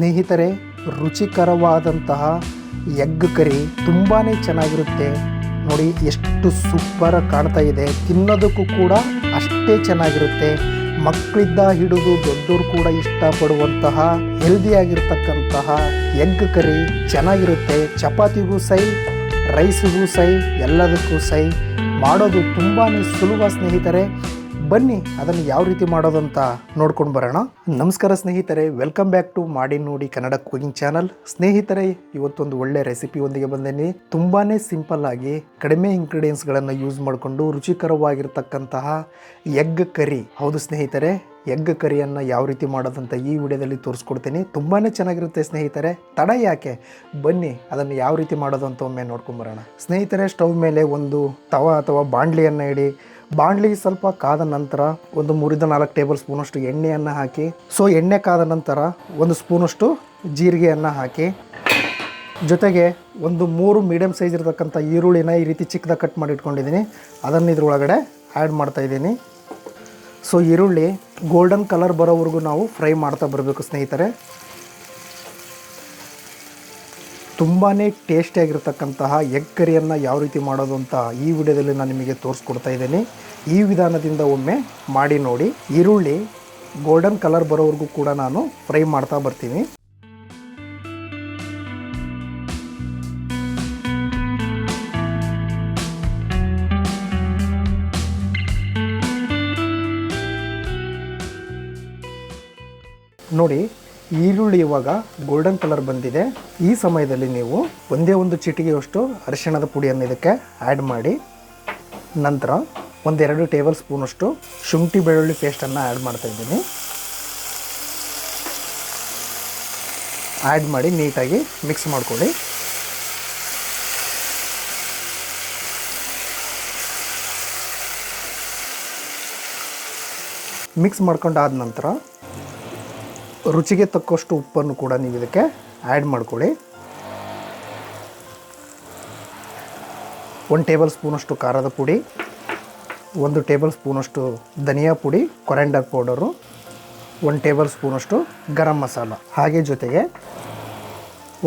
ಸ್ನೇಹಿತರೆ, ರುಚಿಕರವಾದಂತಹ egg curry ತುಂಬಾ ಚೆನ್ನಾಗಿರುತ್ತೆ. ನೋಡಿ, ಎಷ್ಟು ಸೂಪರ್ ಕಾಣ್ತಾ ಇದೆ. ತಿನ್ನೋದಕ್ಕೂ ಕೂಡ ಅಷ್ಟೇ ಚೆನ್ನಾಗಿರುತ್ತೆ. ಮಕ್ಕಳಿದ್ದ ಹಿಡಿದು ದೊಡ್ಡವರು ಕೂಡ ಇಷ್ಟಪಡುವಂತಹ ಹೆಲ್ದಿಯಾಗಿರ್ತಕ್ಕಂತಹ ಎಗ್ ಕರಿ ಚೆನ್ನಾಗಿರುತ್ತೆ. ಚಪಾತಿಗೂ ಸೈ ರೈಸಿಗೂ ಸೈ, ಎಲ್ಲದಕ್ಕೂ ಸೈ. ಮಾಡೋದು ತುಂಬಾ ಸುಲಭ ಸ್ನೇಹಿತರೆ. ಬನ್ನಿ, ಅದನ್ನು ಯಾವ ರೀತಿ ಮಾಡೋದು ಅಂತ ನೋಡ್ಕೊಂಡು ಬರೋಣ. ನಮಸ್ಕಾರ ಸ್ನೇಹಿತರೆ ವೆಲ್ಕಮ್ ಬ್ಯಾಕ್ ಟು ಮಾಡಿ ನೋಡಿ ಕನ್ನಡ ಕುಕಿಂಗ್ ಚಾನಲ್ ಸ್ನೇಹಿತರೆ, ಇವತ್ತೊಂದು ಒಳ್ಳೆ ರೆಸಿಪಿಯೊಂದಿಗೆ ಬಂದೇನೆ. ತುಂಬಾ ಸಿಂಪಲ್ ಆಗಿ ಕಡಿಮೆ ಇಂಗ್ರೀಡಿಯೆಂಟ್ಸ್ಗಳನ್ನು ಯೂಸ್ ಮಾಡಿಕೊಂಡು ರುಚಿಕರವಾಗಿರ್ತಕ್ಕಂತಹ ಎಗ್ ಕರಿ ಹೌದು ಸ್ನೇಹಿತರೆ ಎಗ್ ಕರಿಯನ್ನು ಯಾವ ರೀತಿ ಮಾಡೋದಂತ ಈ ವಿಡಿಯೋದಲ್ಲಿ ತೋರಿಸ್ಕೊಡ್ತೀನಿ. ತುಂಬಾ ಚೆನ್ನಾಗಿರುತ್ತೆ ಸ್ನೇಹಿತರೆ. ತಡ ಯಾಕೆ? ಬನ್ನಿ, ಅದನ್ನು ಯಾವ ರೀತಿ ಮಾಡೋದು ಅಂತ ಒಮ್ಮೆ ನೋಡ್ಕೊಂಬರೋಣ ಸ್ನೇಹಿತರೆ, ಸ್ಟವ್ ಮೇಲೆ ಒಂದು ತವ ಅಥವಾ ಬಾಣಲಿಯನ್ನು ಇಡಿ. ಬಾಣಲಿ ಸ್ವಲ್ಪ ಕಾದ ನಂತರ ಒಂದು ಮೂರಿಂದ ನಾಲ್ಕು ಟೇಬಲ್ ಸ್ಪೂನಷ್ಟು ಎಣ್ಣೆಯನ್ನು ಹಾಕಿ. ಸೊ, ಎಣ್ಣೆ ಕಾದ ನಂತರ ಒಂದು ಸ್ಪೂನಷ್ಟು ಜೀರಿಗೆಯನ್ನು ಹಾಕಿ. ಜೊತೆಗೆ ಒಂದು ಮೂರು ಮೀಡಿಯಮ್ ಸೈಜ್ ಇರತಕ್ಕಂಥ ಈರುಳ್ಳಿನ ಈ ರೀತಿ ಚಿಕ್ಕದಾಗಿ ಕಟ್ ಮಾಡಿ ಇಟ್ಕೊಂಡಿದ್ದೀನಿ. ಅದನ್ನು ಇದ್ರೊಳಗಡೆ ಆ್ಯಡ್ ಮಾಡ್ತಾ ಇದ್ದೀನಿ. ಸೊ, ಈರುಳ್ಳಿ ಗೋಲ್ಡನ್ ಕಲರ್ ಬರೋವರೆಗೂ ನಾವು ಫ್ರೈ ಮಾಡ್ತಾ ಬರಬೇಕು ಸ್ನೇಹಿತರೆ. ತುಂಬಾ ಟೇಸ್ಟಿಯಾಗಿರ್ತಕ್ಕಂತಹ ಎಗ್ ಕರಿಯನ್ನು ಯಾವ ರೀತಿ ಮಾಡೋದು ಅಂತ ಈ ವಿಡಿಯೋದಲ್ಲಿ ನಾನು ನಿಮಗೆ ತೋರಿಸ್ಕೊಡ್ತಾ ಇದ್ದೀನಿ. ಈ ವಿಧಾನದಿಂದ ಒಮ್ಮೆ ಮಾಡಿ ನೋಡಿ. ಈರುಳ್ಳಿ ಗೋಲ್ಡನ್ ಕಲರ್ ಬರೋವರೆಗೂ ಕೂಡ ನಾನು ಫ್ರೈ ಮಾಡ್ತಾ ಬರ್ತೀನಿ. ನೋಡಿ ಈರುಳ್ಳಿ ಇವಾಗ ಗೋಲ್ಡನ್ ಕಲರ್ ಬಂದಿದೆ. ಈ ಸಮಯದಲ್ಲಿ ನೀವು ಒಂದೇ ಒಂದು ಚಿಟಿಗೆಯಷ್ಟು ಅರಿಶಿಣದ ಪುಡಿಯನ್ನು ಇದಕ್ಕೆ ಆ್ಯಡ್ ಮಾಡಿ. ನಂತರ ಒಂದೆರಡು ಟೇಬಲ್ ಸ್ಪೂನಷ್ಟು ಶುಂಠಿ ಬೆಳ್ಳುಳ್ಳಿ ಪೇಸ್ಟನ್ನು ಆ್ಯಡ್ ಮಾಡ್ತಾ ಇದ್ದೀನಿ. ಆ್ಯಡ್ ಮಾಡಿ ನೀಟಾಗಿ ಮಿಕ್ಸ್ ಮಾಡ್ಕೊಳ್ಳಿ. ಮಿಕ್ಸ್ ಮಾಡ್ಕೊಂಡಾದ ನಂತರ ರುಚಿಗೆ ತಕ್ಕಷ್ಟು ಉಪ್ಪನ್ನು ಕೂಡ ನೀವು ಇದಕ್ಕೆ ಆ್ಯಡ್ ಮಾಡಿಕೊಳ್ಳಿ. ಒಂದು ಟೇಬಲ್ ಸ್ಪೂನಷ್ಟು ಖಾರದ ಪುಡಿ, ಒಂದು ಟೇಬಲ್ ಸ್ಪೂನಷ್ಟು ಧನಿಯಾ ಪುಡಿ ಕೊರೆಂಡರ್ ಪೌಡರು ಒಂದು ಟೇಬಲ್ ಸ್ಪೂನಷ್ಟು ಗರಂ ಮಸಾಲ. ಹಾಗೆ ಜೊತೆಗೆ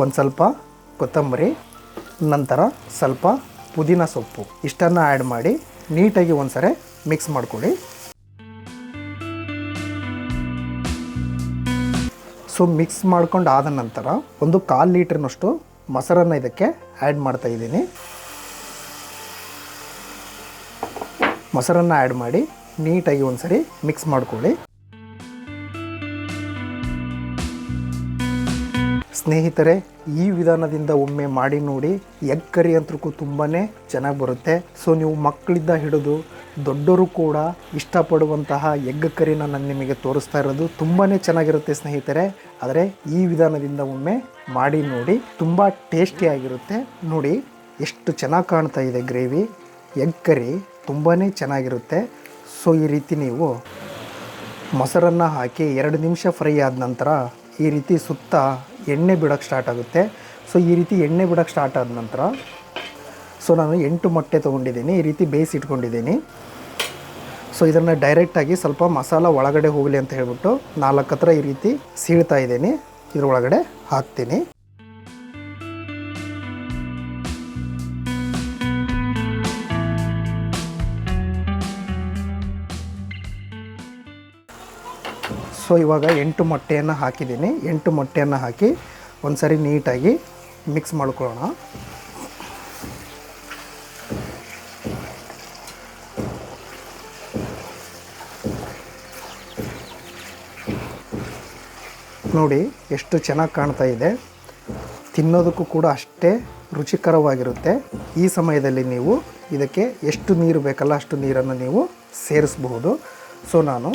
ಒಂದು ಸ್ವಲ್ಪ ಕೊತ್ತಂಬರಿ, ನಂತರ ಸ್ವಲ್ಪ ಪುದೀನ ಸೊಪ್ಪು. ಇಷ್ಟನ್ನು ಆ್ಯಡ್ ಮಾಡಿ ನೀಟಾಗಿ ಒಂದ್ಸರಿ ಮಿಕ್ಸ್ ಮಾಡ್ಕೊಳ್ಳಿ. ಸೊ ಮಿಕ್ಸ್ ಮಾಡ್ಕೊಂಡು ಆದ ನಂತರ ಒಂದು ಕಾಲು ಲೀಟ್ರ್ನಷ್ಟು ಮೊಸರನ್ನು ಇದಕ್ಕೆ ಆ್ಯಡ್ ಮಾಡ್ತಾ ಇದ್ದೀನಿ. ಮೊಸರನ್ನು ಆ್ಯಡ್ ಮಾಡಿ ನೀಟಾಗಿ ಒಂದ್ಸರಿ ಮಿಕ್ಸ್ ಮಾಡ್ಕೊಳ್ಳಿ. ಸ್ನೇಹಿತರೆ, ಈ ವಿಧಾನದಿಂದ ಒಮ್ಮೆ ಮಾಡಿ ನೋಡಿ, ಎಗ್ ಕರಿ ಅಂತಕ್ಕೂ ತುಂಬಾ ಚೆನ್ನಾಗಿ ಬರುತ್ತೆ. ಸೊ ನೀವು ಮಕ್ಕಳಿಂದ ಹಿಡಿದು ದೊಡ್ಡವರು ಕೂಡ ಇಷ್ಟಪಡುವಂತಹ ಎಗ್ ಕರಿನ ನಾನು ನಿಮಗೆ ತೋರಿಸ್ತಾ ಇರೋದು. ತುಂಬಾ ಚೆನ್ನಾಗಿರುತ್ತೆ ಸ್ನೇಹಿತರೆ. ಆದರೆ ಈ ವಿಧಾನದಿಂದ ಒಮ್ಮೆ ಮಾಡಿ ನೋಡಿ, ತುಂಬ ಟೇಸ್ಟಿಯಾಗಿರುತ್ತೆ ನೋಡಿ, ಎಷ್ಟು ಚೆನ್ನಾಗಿ ಕಾಣ್ತಾ ಇದೆ ಗ್ರೇವಿ. ಎಗ್ ಕರಿ ತುಂಬಾ ಚೆನ್ನಾಗಿರುತ್ತೆ. ಸೊ, ಈ ರೀತಿ ನೀವು ಮೊಸರನ್ನು ಹಾಕಿ ಎರಡು ನಿಮಿಷ ಫ್ರೈ ಆದ ನಂತರ ಈ ರೀತಿ ಸುತ್ತ ಎಣ್ಣೆ ಬಿಡೋಕ್ಕೆ ಸ್ಟಾರ್ಟ್ ಆಗುತ್ತೆ. ಸೊ, ಈ ರೀತಿ ಎಣ್ಣೆ ಬಿಡೋಕ್ಕೆ ಸ್ಟಾರ್ಟ್ ಆದ ನಂತರ ಸೊ ನಾನು ಎಂಟು ಮೊಟ್ಟೆ ತೊಗೊಂಡಿದ್ದೀನಿ, ಈ ರೀತಿ ಬೇಯಿಸಿ ಇಟ್ಕೊಂಡಿದ್ದೀನಿ. ಸೊ ಇದನ್ನು ಡೈರೆಕ್ಟಾಗಿ ಸ್ವಲ್ಪ ಮಸಾಲ ಒಳಗಡೆ ಹೋಗಲಿ ಅಂತ ಹೇಳ್ಬಿಟ್ಟು ನಾಲ್ಕು ಹತ್ರ ಈ ರೀತಿ ಸೀಳ್ತಾ ಇದ್ದೀನಿ. ಇದ್ರೊಳಗಡೆ ಹಾಕ್ತೀನಿ. ಸೊ ಇವಾಗ ಎಂಟು ಮೊಟ್ಟೆಯನ್ನು ಹಾಕಿದ್ದೀನಿ. ಎಂಟು ಮೊಟ್ಟೆಯನ್ನು ಹಾಕಿ ಒಂದು ಸರಿ ನೀಟಾಗಿ ಮಿಕ್ಸ್ ಮಾಡ್ಕೊಳ್ಳೋಣ. ನೋಡಿ ಎಷ್ಟು ಚೆನ್ನಾಗಿ ಕಾಣ್ತಾ ಇದೆ. ತಿನ್ನೋದಕ್ಕೂ ಕೂಡ ಅಷ್ಟೇ ರುಚಿಕರವಾಗಿರುತ್ತೆ. ಈ ಸಮಯದಲ್ಲಿ ನೀವು ಇದಕ್ಕೆ ಎಷ್ಟು ನೀರು ಬೇಕಲ್ಲ ಅಷ್ಟು ನೀರನ್ನು ನೀವು ಸೇರಿಸಬಹುದು. ಸೊ, ನಾನು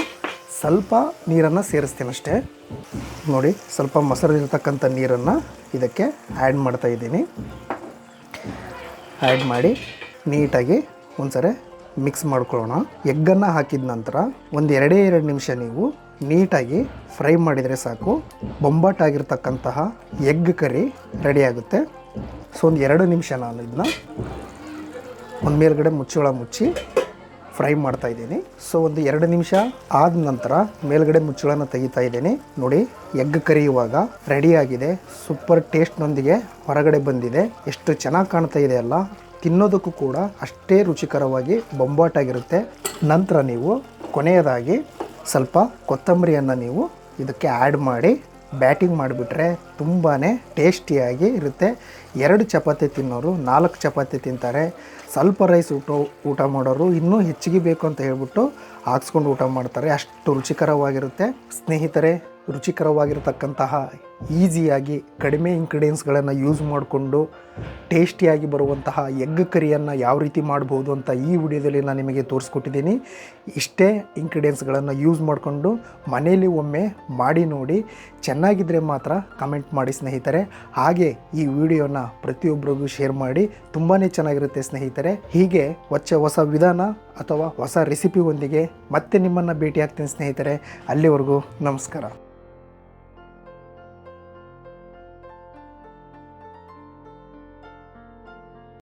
ಸ್ವಲ್ಪ ನೀರನ್ನು ಸೇರಿಸ್ತೀನಿ ಅಷ್ಟೇ. ನೋಡಿ, ಸ್ವಲ್ಪ ಮೊಸರಿರ್ತಕ್ಕಂಥ ನೀರನ್ನು ಇದಕ್ಕೆ ಆ್ಯಡ್ ಮಾಡ್ತಾ ಇದ್ದೀನಿ. ಆ್ಯಡ್ ಮಾಡಿ ನೀಟಾಗಿ ಒಂದ್ಸರಿ ಮಿಕ್ಸ್ ಮಾಡ್ಕೊಳ್ಳೋಣ. ಎಗ್ಗನ್ನು ಹಾಕಿದ ನಂತರ ಒಂದು ಎರಡೇ ಎರಡು ನಿಮಿಷ ನೀವು ನೀಟಾಗಿ ಫ್ರೈ ಮಾಡಿದರೆ ಸಾಕು. ಬೊಂಬಾಟಾಗಿರ್ತಕ್ಕಂತಹ ಎಗ್ ಕರಿ ರೆಡಿಯಾಗುತ್ತೆ ಸೊ ಒಂದು ಎರಡು ನಿಮಿಷ ನಾನು ಇದನ್ನ ಒಂದು ಮೇಲ್ಗಡೆ ಮುಚ್ಚಳ ಮುಚ್ಚಿ ಫ್ರೈ ಮಾಡ್ತಾ ಇದ್ದೀನಿ. ಸೊ ಒಂದು ಎರಡು ನಿಮಿಷ ಆದ ನಂತರ ಮೇಲ್ಗಡೆ ಮುಚ್ಚಳನ ತೆಗಿತಾ ಇದ್ದೀನಿ. ನೋಡಿ, ಎಗ್ ಕರಿಯುವಾಗ ರೆಡಿಯಾಗಿದೆ ಸೂಪರ್ ಟೇಸ್ಟ್ನೊಂದಿಗೆ ಹೊರಗಡೆ ಬಂದಿದೆ. ಎಷ್ಟು ಚೆನ್ನಾಗಿ ಕಾಣ್ತಾ ಇದೆ ಅಲ್ಲ? ತಿನ್ನೋದಕ್ಕೂ ಕೂಡ ಅಷ್ಟೇ ರುಚಿಕರವಾಗಿ ಬೊಂಬಾಟಾಗಿರುತ್ತೆ. ನಂತರ ನೀವು ಕೊನೆಯದಾಗಿ ಸ್ವಲ್ಪ ಕೊತ್ತಂಬರಿಯನ್ನು ನೀವು ಇದಕ್ಕೆ ಆ್ಯಡ್ ಮಾಡಿ ಬ್ಯಾಟಿಂಗ್ ಮಾಡಿಬಿಟ್ರೆ ತುಂಬಾ ಟೇಸ್ಟಿಯಾಗಿ ಇರುತ್ತೆ. ಎರಡು ಚಪಾತಿ ತಿನ್ನೋರು ನಾಲ್ಕು ಚಪಾತಿ ತಿಂತಾರೆ. ಸ್ವಲ್ಪ ರೈಸ್ ಊಟ ಊಟ ಮಾಡೋರು ಇನ್ನೂ ಹೆಚ್ಚಿಗೆ ಬೇಕು ಅಂತ ಹೇಳ್ಬಿಟ್ಟು ಹಾಕ್ಸ್ಕೊಂಡು ಊಟ ಮಾಡ್ತಾರೆ. ಅಷ್ಟು ರುಚಿಕರವಾಗಿರುತ್ತೆ. ಸ್ನೇಹಿತರೆ, ರುಚಿಕರವಾಗಿರತಕ್ಕಂತಹ ಈಸಿಯಾಗಿ ಕಡಿಮೆ ಇಂಗ್ರೀಡಿಯೆಂಟ್ಸ್ಗಳನ್ನು ಯೂಸ್ ಮಾಡಿಕೊಂಡು ಟೇಸ್ಟಿಯಾಗಿ ಬರುವಂತಹ ಎಗ್ ಕರಿಯನ್ನು ಯಾವ ರೀತಿ ಮಾಡ್ಬೋದು ಅಂತ ಈ ವಿಡಿಯೋದಲ್ಲಿ ನಾನು ನಿಮಗೆ ತೋರಿಸ್ಕೊಟ್ಟಿದ್ದೀನಿ. ಇಷ್ಟೇ ಇಂಗ್ರೀಡಿಯೆಂಟ್ಸ್ಗಳನ್ನು ಯೂಸ್ ಮಾಡಿಕೊಂಡು ಮನೆಯಲ್ಲಿ ಒಮ್ಮೆ ಮಾಡಿ ನೋಡಿ ಚೆನ್ನಾಗಿದ್ದರೆ ಮಾತ್ರ ಕಮೆಂಟ್ ಮಾಡಿ ಸ್ನೇಹಿತರೆ. ಹಾಗೆ ಈ ವಿಡಿಯೋನ ಪ್ರತಿಯೊಬ್ಬರಿಗೂ ಶೇರ್ ಮಾಡಿ ತುಂಬಾ ಚೆನ್ನಾಗಿರುತ್ತೆ ಸ್ನೇಹಿತರೆ. ಹೀಗೆ ಹೊಚ್ಚ ಹೊಸ ವಿಧಾನ ಅಥವಾ ಹೊಸ ರೆಸಿಪಿ ಒಂದಿಗೆ ಮತ್ತೆ ನಿಮ್ಮನ್ನು ಭೇಟಿ ಆಗ್ತೀನಿ ಸ್ನೇಹಿತರೆ. ಅಲ್ಲಿವರೆಗೂ ನಮಸ್ಕಾರ.